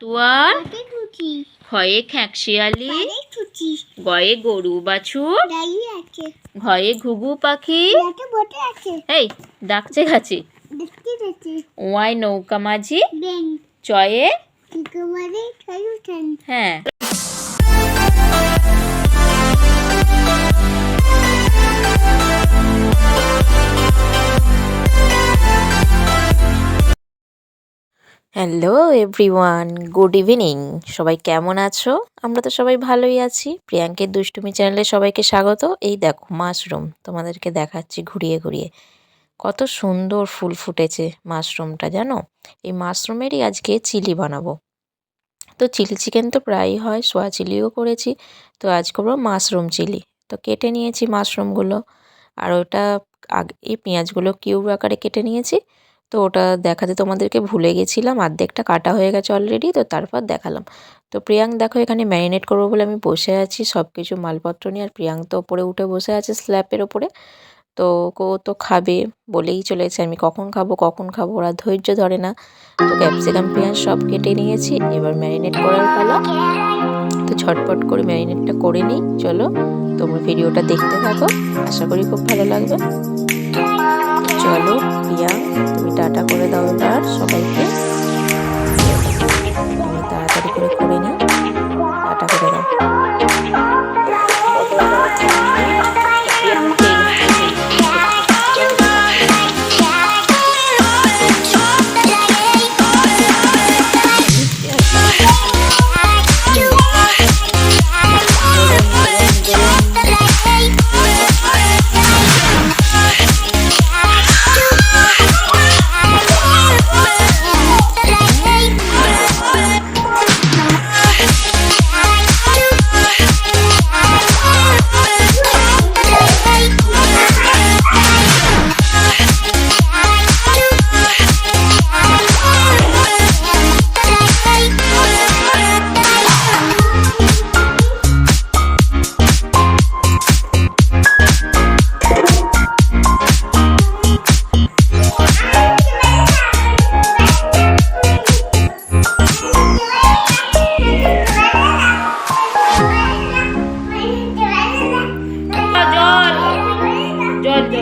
তুয়ার হাতে কুচি খয়ে খ্যাঁকশিয়ালি গয়ে গরু বাছুর ঘয়ে ঘুঘু পাখি। এই ডাকছে গাছে ওয়াই নৌকা মাঝি চয়ে। হ্যাঁ। হ্যালো এভরিওয়ান গুড ইভিনিং সবাই কেমন আছো? আমরা তো সবাই ভালোই আছি। প্রিয়াঙ্কের দুষ্টুমি চ্যানেলে সবাইকে স্বাগত। এই দেখো মাশরুম তোমাদেরকে দেখাচ্ছি ঘুরিয়ে ঘুরিয়ে। কত সুন্দর ফুল ফুটেছে মাশরুমটা জানো? এই মাশরুমেরই আজকে চিলি বানাবো। তো চিলি চিকেন তো প্রায়ই হয়, সোয়া চিলিও করেছি। তো আজ করব মাশরুম চিলি। তো কেটে নিয়েছি মাশরুমগুলো আর ওটা আগে, এই পেঁয়াজগুলো কিউব আকারে কেটে নিয়েছি। তো ওটা দেখাতে তোমাদেরকে ভুলে গেছিলাম অর্ধেকটা কাটা হয়ে গেছে অলরেডি তো তারপর দেখালাম। তো প্রিয়াঙ্ক দেখো এখানে ম্যারিনেট করব বলে আমি বসে আছি সব কিছু মালপত্র নিয়ে, আর প্রিয়াং তো ওপরে উঠে বসে আছে স্ল্যাপের ওপরে তো ও তো খাবে বলেই চলেছে, আমি কখন খাব কখন খাব, ওরা ধৈর্য ধরে না। তো ক্যাপসিকাম পেঁয়াজ সব কেটে নিয়েছি, এবার ম্যারিনেট করার পালা। তো ঝটপট করে ম্যারিনেটটা করে নিই, চলো তোমরা ভিডিওটা দেখতে থাকো, আশা করি খুব ভালো লাগবে। চলো প্রিয়া টাটা করে দাও তার সবাইকে। তাড়াতাড়ি করে করে নিও।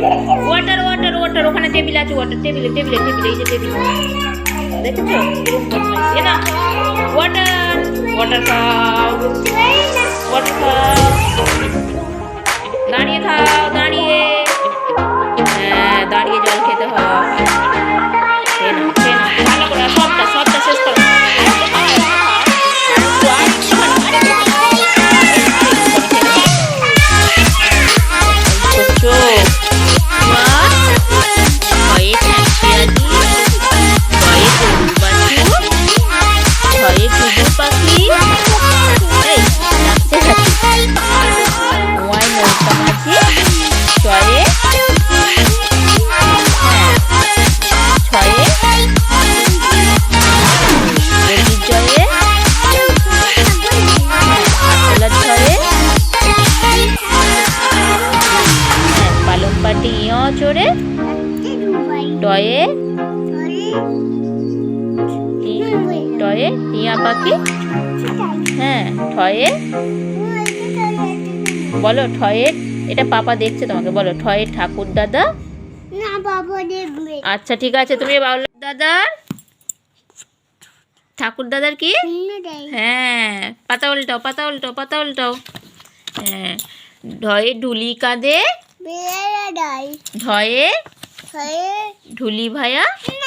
ওয়াটার ওয়াটার ওয়াটার ওখানে টেবিল আছে ওয়াটার টেবিলে টেবিলে টেবিলে এই যে টেবিল দেখেছো এরকম বদমাইশ। এ না ওয়াটার ওয়াটার খাও ওয়াটার খাও দাঁড়িয়ে খাও দাঁড়িয়ে টয়ে টিয়া পাখি? হ্যাঁ ঠয়ে। বলো ঠয়ে। এটা পাপা দেখছে তোমাকে বলো ঠয়ে ঠাকুর দাদা? আচ্ছা ঠিক আছে তুমি বাউল দাদার? ঠাকুর দাদার কি? হ্যাঁ পাতা উল্টাও পাতা উল্টাও পাতা উল্টাও। হ্যাঁ ঢয়ে ঢুলি কাঁদে ঢয়ে ঢুলি ভায়া না